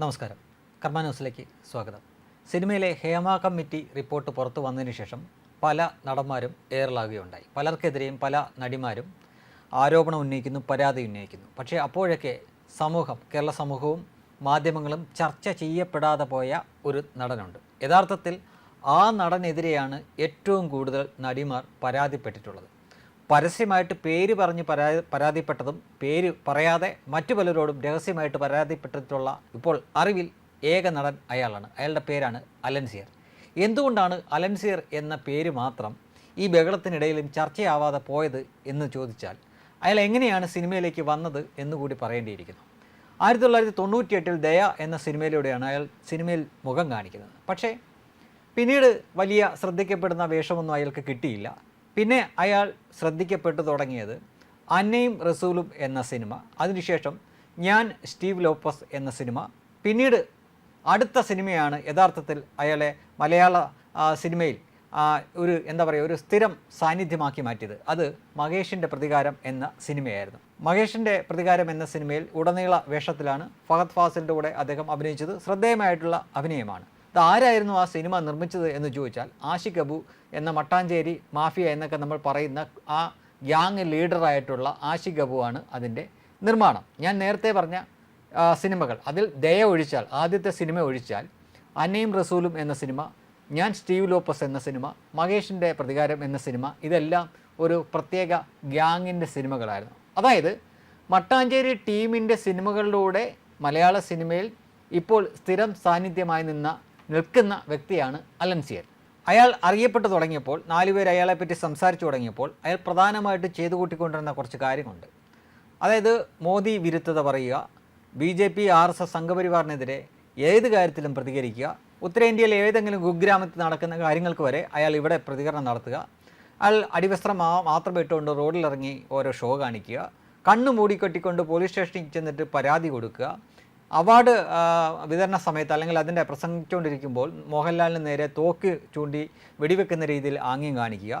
നമസ്കാരം. കർമ്മ ന്യൂസിലേക്ക് സ്വാഗതം. സിനിമയിലെ ഹേമ കമ്മിറ്റി റിപ്പോർട്ട് പുറത്തു വന്നതിന് ശേഷം പല നടന്മാരും ഏറലാകുകയുണ്ടായി. പലർക്കെതിരെയും പല നടിമാരും ആരോപണം ഉന്നയിക്കുന്നു പരാതി ഉന്നയിക്കുന്നു. പക്ഷേ അപ്പോഴൊക്കെ സമൂഹം കേരള സമൂഹവും മാധ്യമങ്ങളും ചർച്ച ചെയ്യപ്പെടാതെ പോയ ഒരു നടനുണ്ട്. യഥാർത്ഥത്തിൽ ആ നടനെതിരെയാണ് ഏറ്റവും കൂടുതൽ നടിമാർ പരാതിപ്പെട്ടിട്ടുള്ളത്. പരസ്യമായിട്ട് പേര് പറഞ്ഞ് പരാതി പരാതിപ്പെട്ടതും പേര് പറയാതെ മറ്റു പലരോടും രഹസ്യമായിട്ട് പരാതിപ്പെട്ടിട്ടുള്ള ഇപ്പോൾ അറിവിൽ ഏക നടൻ അയാളാണ്. അയാളുടെ പേരാണ് അലൻസിയർ. എന്തുകൊണ്ടാണ് അലൻസിയർ എന്ന പേര് മാത്രം ഈ ബഹളത്തിനിടയിലും ചർച്ചയാവാതെ പോയത് എന്ന് ചോദിച്ചാൽ അയാൾ എങ്ങനെയാണ് സിനിമയിലേക്ക് വന്നത് എന്നുകൂടി പറയേണ്ടിയിരിക്കുന്നു. ആയിരത്തി തൊള്ളായിരത്തി തൊണ്ണൂറ്റിയെട്ടിൽ ദയ എന്ന സിനിമയിലൂടെയാണ് അയാൾ സിനിമയിൽ മുഖം കാണിക്കുന്നത്. പക്ഷേ പിന്നീട് വലിയ ശ്രദ്ധിക്കപ്പെടുന്ന വേഷമൊന്നും അയാൾക്ക് കിട്ടിയില്ല. പിന്നെ അയാൾ ശ്രദ്ധിക്കപ്പെട്ടു തുടങ്ങിയത് അന്നയും റസൂലും എന്ന സിനിമ. അതിനുശേഷം ഞാൻ സ്റ്റീവ് ലോപ്പസ് എന്ന സിനിമ. പിന്നീട് അടുത്ത സിനിമയാണ് യഥാർത്ഥത്തിൽ അയാളെ മലയാള സിനിമയിൽ ഒരു എന്താ പറയുക ഒരു സ്ഥിരം സാന്നിധ്യമാക്കി മാറ്റിയത്. അത് മഹേഷിന്റെ പ്രതികാരം എന്ന സിനിമയായിരുന്നു. മഹേഷിന്റെ പ്രതികാരം എന്ന സിനിമയിൽ ഉടനീള വേഷത്തിലാണ് ഫഹദ് ഫാസിലിന്റെ കൂടെ അദ്ദേഹം അഭിനയിച്ചത്. ശ്രദ്ധേയമായിട്ടുള്ള അഭിനയമാണ്. ആരായിരുന്നു ആ സിനിമ നിർമ്മിച്ചത് എന്ന് ചോദിച്ചാൽ ആഷിഖ് അബു എന്ന മട്ടാഞ്ചേരി മാഫിയ എന്നൊക്കെ നമ്മൾ പറയുന്ന ആ ഗ്യാങ് ലീഡറായിട്ടുള്ള ആഷിഖ് ആണ് അതിന്റെ നിർമ്മാണം. ഞാൻ നേരത്തെ പറഞ്ഞ സിനിമകൾ. അതിൽ ദയ ഒഴിച്ചാൽ ആദ്യത്തെ സിനിമ ഒഴിച്ചാൽ അന്നയും റസൂലും എന്ന സിനിമ ഞാൻ സ്റ്റീവ് ലോപ്പസ് എന്ന സിനിമ മഹേഷിന്റെ പ്രതികാരം എന്ന സിനിമ ഇതെല്ലാം ഒരു പ്രത്യേക ഗ്യാങ്ങിന്റെ സിനിമകളായിരുന്നു. അതായത് മട്ടാഞ്ചേരി ടീമിന്റെ സിനിമകളിലൂടെ മലയാള സിനിമയിൽ ഇപ്പോൾ സ്ഥിരം സാന്നിധ്യമായി നിന്ന നിൽക്കുന്ന വ്യക്തിയാണ് അലൻസിയർ അയാൾ അറിയപ്പെട്ടു തുടങ്ങിയപ്പോൾ നാലുപേർ അയാളെപ്പറ്റി സംസാരിച്ചു തുടങ്ങിയപ്പോൾ അയാൾ പ്രധാനമായിട്ട് ചെയ്തു കൂട്ടിക്കൊണ്ടിരുന്ന കുറച്ച് കാര്യമുണ്ട് അതായത് മോദി വിരുദ്ധത പറയുക B J P R S S സംഘപരിവാറിനെതിരെ ഏത് കാര്യത്തിലും പ്രതികരിക്കുക ഉത്തരേന്ത്യയിൽ ഏതെങ്കിലും കുഗ്രാമത്തിൽ നടക്കുന്ന കാര്യങ്ങൾക്ക് വരെ അയാൾ ഇവിടെ പ്രതികരണം നടത്തുക അയാൾ അടിവസ്ത്രം മാത്രം ഇട്ടുകൊണ്ട് റോഡിലിറങ്ങി ഓരോ ഷോ കാണിക്കുക കണ്ണു മൂടിക്കെട്ടിക്കൊണ്ട് പോലീസ് സ്റ്റേഷനിൽ ചെന്നിട്ട് പരാതി കൊടുക്കുക അവാർഡ് വിതരണ സമയത്ത് അല്ലെങ്കിൽ അതിന്റെ പ്രസംഗിച്ചുകൊണ്ടിരിക്കുമ്പോൾ മോഹൻലാലിന് നേരെ തോക്ക് ചൂണ്ടി വെടിവെക്കുന്ന രീതിയിൽ ആംഗ്യം കാണിക്കുക.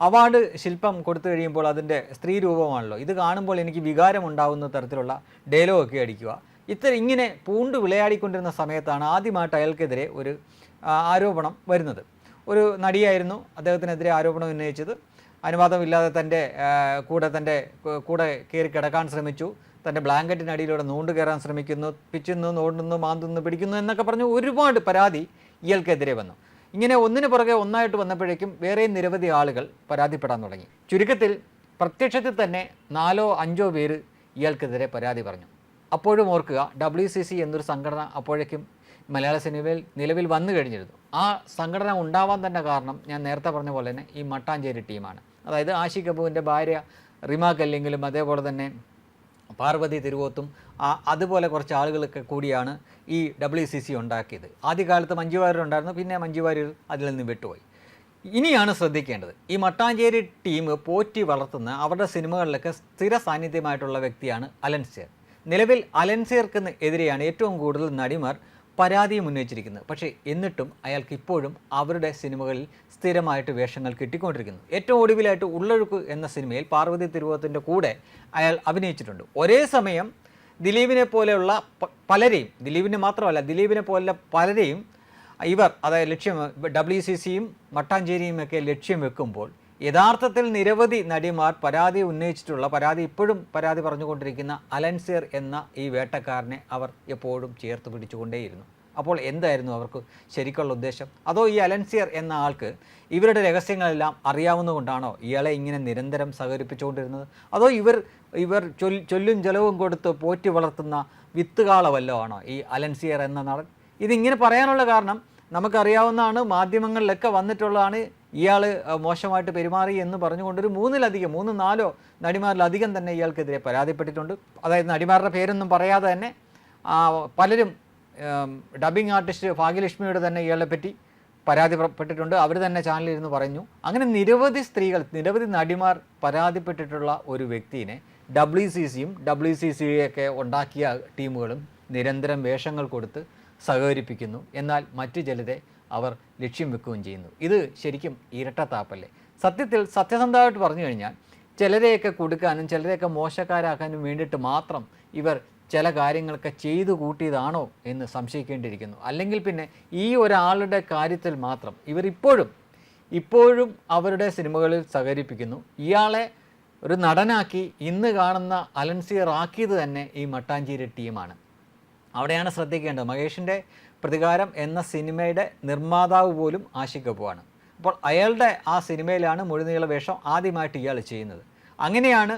അവാർഡ് ശില്പം കൊടുത്തു കഴിയുമ്പോൾ അതിന്റെ സ്ത്രീ രൂപമാണല്ലോ. ഇത് കാണുമ്പോൾ എനിക്ക് വികാരം ഉണ്ടാകുന്ന തരത്തിലുള്ള ഡയലോഗ് ഒക്കെ അടിക്കുക. ഇത്ര ഇങ്ങനെ പൂണ്ട് വിളയാടിക്കൊണ്ടിരുന്ന സമയത്താണ് ആദ്യമായിട്ട് അയാൾക്കെതിരെ ഒരു ആരോപണം വരുന്നത്. ഒരു നടിയായിരുന്നു അദ്ദേഹത്തിനെതിരെ ആരോപണം ഉന്നയിച്ചത്. അനുവാദമില്ലാതെ തന്റെ കൂടെ തന്റെ കൂടെ കയറി കിടക്കാൻ ശ്രമിച്ചു. തന്റെ ബ്ലാങ്കറ്റിനടിയിലൂടെ നൂണ്ട് കയറാൻ ശ്രമിക്കുന്നു പിച്ചുന്നു നോണ്ടുന്നു മാന്തുന്നു പിടിക്കുന്നു എന്നൊക്കെ പറഞ്ഞ് ഒരുപാട് പരാതി ഇയാൾക്കെതിരെ വന്നു. ഇങ്ങനെ ഒന്നിന് പുറകെ ഒന്നായിട്ട് വന്നപ്പോഴേക്കും വേറെ നിരവധി ആളുകൾ പരാതിപ്പെടാൻ തുടങ്ങി. ചുരുക്കത്തിൽ പ്രത്യക്ഷത്തിൽ തന്നെ നാലോ അഞ്ചോ പേര് ഇയാൾക്കെതിരെ പരാതി പറഞ്ഞു. അപ്പോഴും ഓർക്കുക ഡബ്ല്യു സി സി എന്നൊരു സംഘടന അപ്പോഴേക്കും മലയാള സിനിമയിൽ നിലവിൽ വന്നു കഴിഞ്ഞിരുന്നു. ആ സംഘടന ഉണ്ടാവാൻ തന്നെ കാരണം ഞാൻ നേരത്തെ പറഞ്ഞ പോലെ തന്നെ ഈ മട്ടാഞ്ചേരി ടീമാണ്. അതായത് ആഷിഖ് കപൂറിന്റെ ഭാര്യ റിമ കല്ലെങ്കിലും അതേപോലെ തന്നെ പാർവതി തിരുവോത്തും അതുപോലെ കുറച്ച് ആളുകളൊക്കെ കൂടിയാണ് ഈ ഡബ്ല്യു സി സി ഉണ്ടാക്കിയത്. ആദ്യകാലത്ത് മഞ്ജു വാര്യർ ഉണ്ടായിരുന്നു പിന്നെ മഞ്ജു അതിൽ നിന്ന് വിട്ടുപോയി. ഇനിയാണ് ശ്രദ്ധിക്കേണ്ടത് ഈ മട്ടാഞ്ചേരി ടീം പോറ്റി വളർത്തുന്ന അവരുടെ സിനിമകളിലൊക്കെ സ്ഥിര സാന്നിധ്യമായിട്ടുള്ള വ്യക്തിയാണ് അലൻസിയർ. നിലവിൽ അലൻസിയർക്ക് എതിരെയാണ് ഏറ്റവും കൂടുതൽ നടിമാർ പരാതിയും ഉന്നയിച്ചിരിക്കുന്നത്. പക്ഷേ എന്നിട്ടും അയാൾക്ക് ഇപ്പോഴും അവരുടെ സിനിമകളിൽ സ്ഥിരമായിട്ട് വേഷങ്ങൾ കിട്ടിക്കൊണ്ടിരിക്കുന്നു. ഏറ്റവും ഒടുവിലായിട്ട് ഉള്ളൊഴുക്ക് എന്ന സിനിമയിൽ പാർവതി തിരുവോത്തിന്റെ കൂടെ അയാൾ അഭിനയിച്ചിട്ടുണ്ട്. ഒരേ സമയം ദിലീപിനെ പോലെയുള്ള പലരെയും ദിലീപിനെ മാത്രമല്ല ദിലീപിനെ പോലുള്ള പലരെയും ഇവർ അതായത് ലക്ഷ്യം ഡബ്ല്യു സി സിയും മട്ടാഞ്ചേരിയും ഒക്കെ ലക്ഷ്യം വെക്കുമ്പോൾ യഥാർത്ഥത്തിൽ നിരവധി നടിമാർ പരാതി ഉന്നയിച്ചിട്ടുള്ള പരാതി ഇപ്പോഴും പരാതി പറഞ്ഞുകൊണ്ടിരിക്കുന്ന അലൻസിയർ എന്ന ഈ വേട്ടക്കാരനെ അവർ എപ്പോഴും ചേർത്ത് പിടിച്ചുകൊണ്ടേയിരുന്നു. അപ്പോൾ എന്തായിരുന്നു അവർക്ക് ശരിക്കുള്ള ഉദ്ദേശം? അതോ ഈ അലൻസിയർ എന്ന ആൾക്ക് ഇവരുടെ രഹസ്യങ്ങളെല്ലാം അറിയാവുന്നതുകൊണ്ടാണോ ഇയാളെ ഇങ്ങനെ നിരന്തരം സഹകരിപ്പിച്ചുകൊണ്ടിരുന്നത്? അതോ ഇവർ ഇവർ ചൊല്ലും ജലവും കൊടുത്ത് പോറ്റി വളർത്തുന്ന വിത്തുകാളവല്ലോ ആണോ ഈ അലൻസിയർ എന്ന നടൻ? ഇതിങ്ങനെ പറയാനുള്ള കാരണം നമുക്കറിയാവുന്നതാണ് മാധ്യമങ്ങളിലൊക്കെ വന്നിട്ടുള്ളതാണ് ഇയാൾ മോശമായിട്ട് പെരുമാറി എന്ന് പറഞ്ഞുകൊണ്ടൊരു മൂന്നിലധികം മൂന്ന് നാലോ നടിമാരിലധികം തന്നെ ഇയാൾക്കെതിരെ പരാതിപ്പെട്ടിട്ടുണ്ട്. അതായത് നടിമാരുടെ പേരൊന്നും പറയാതെ തന്നെ പലരും ഡബിങ് ആർട്ടിസ്റ്റ് ഭാഗ്യലക്ഷ്മിയോട് തന്നെ ഇയാളെ പറ്റി പരാതിപ്പെട്ടിട്ടുണ്ട് അവർ തന്നെ ചാനലിൽ ഇരുന്ന് പറഞ്ഞു. അങ്ങനെ നിരവധി സ്ത്രീകൾ നിരവധി നടിമാർ പരാതിപ്പെട്ടിട്ടുള്ള ഒരു വ്യക്തിയെ ഡബ്ല്യു സി സിയും ഡബ്ല്യു സി സിയൊക്കെ ഉണ്ടാക്കിയ ടീമുകളും നിരന്തരം വേഷങ്ങൾ കൊടുത്ത് സഹകരിപ്പിക്കുന്നു. എന്നാൽ മറ്റു ചിലരെ അവർ ലക്ഷ്യം വെക്കുകയും ചെയ്യുന്നു. ഇത് ശരിക്കും ഇരട്ടത്താപ്പല്ലേ? സത്യത്തിൽ സത്യസന്ധമായിട്ട് പറഞ്ഞു കഴിഞ്ഞാൽ ചിലരെയൊക്കെ കൊടുക്കാനും ചിലരെയൊക്കെ മോശക്കാരാക്കാനും വേണ്ടിയിട്ട് മാത്രം ഇവർ ചില കാര്യങ്ങളൊക്കെ ചെയ്തു കൂട്ടിയതാണോ എന്ന് സംശയിക്കേണ്ടിയിരിക്കുന്നു. അല്ലെങ്കിൽ പിന്നെ ഈ ഒരാളുടെ കാര്യത്തിൽ മാത്രം ഇവർ ഇപ്പോഴും ഇപ്പോഴും അവരുടെ സിനിമകളിൽ സഹകരിപ്പിക്കുന്നു. ഇയാളെ ഒരു നടനാക്കി ഇന്ന് കാണുന്ന അലൻസിയർ ആക്കിയത് തന്നെ ഈ മട്ടാഞ്ചേരി ടീമാണ്. അവിടെയാണ് ശ്രദ്ധിക്കേണ്ടത്. മഹേഷിന്റെ പ്രതികാരം എന്ന സിനിമയുടെ നിർമ്മാതാവ് പോലും ആഷിഖ് കപൂറാണ് അപ്പോൾ അയാളുടെ ആ സിനിമയിലാണ് മുഴുനീള വേഷം ആദ്യമായിട്ട് ഇയാൾ ചെയ്യുന്നത്. അങ്ങനെയാണ്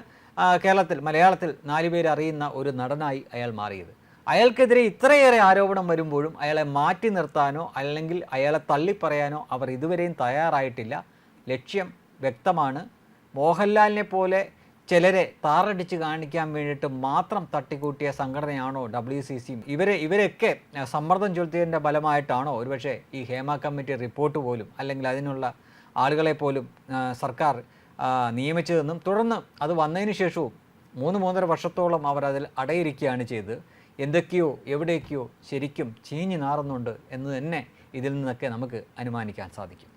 കേരളത്തിൽ മലയാളത്തിൽ നാലുപേര് അറിയുന്ന ഒരു നടനായി അയാൾ മാറിയത്. അയാൾക്കെതിരെ ഇത്രയേറെ ആരോപണം വരുമ്പോഴും അയാളെ മാറ്റി നിർത്താനോ അല്ലെങ്കിൽ അയാളെ തള്ളിപ്പറയാനോ അവർ ഇതുവരെയും തയ്യാറായിട്ടില്ല. ലക്ഷ്യം വ്യക്തമാണ്. മോഹൻലാലിനെ പോലെ ചിലരെ താറടിച്ച് കാണിക്കാൻ വേണ്ടിയിട്ട് മാത്രം തട്ടിക്കൂട്ടിയ സംഘടനയാണോ ഡബ്ല്യു സി സിയും ഇവരെ ഇവരൊക്കെ സമ്മർദ്ദം ചെലുത്തിയതിന്റെ ഫലമായിട്ടാണോ ഒരുപക്ഷെ ഈ ഹേമ കമ്മിറ്റി റിപ്പോർട്ട് പോലും അല്ലെങ്കിൽ അതിനുള്ള ആളുകളെ പോലും സർക്കാർ നിയമിച്ചതെന്നും തുടർന്ന് അത് വന്നതിന് ശേഷവും മൂന്ന് മൂന്നര വർഷത്തോളം അവർ അതിൽ അടയിരിക്കുകയാണ് ചെയ്തത്. എന്തൊക്കെയോ എവിടെയൊക്കെയോ ശരിക്കും ചീഞ്ഞു നാറുന്നുണ്ട് എന്ന് തന്നെ ഇതിൽ നിന്നൊക്കെ നമുക്ക് അനുമാനിക്കാൻ സാധിക്കും.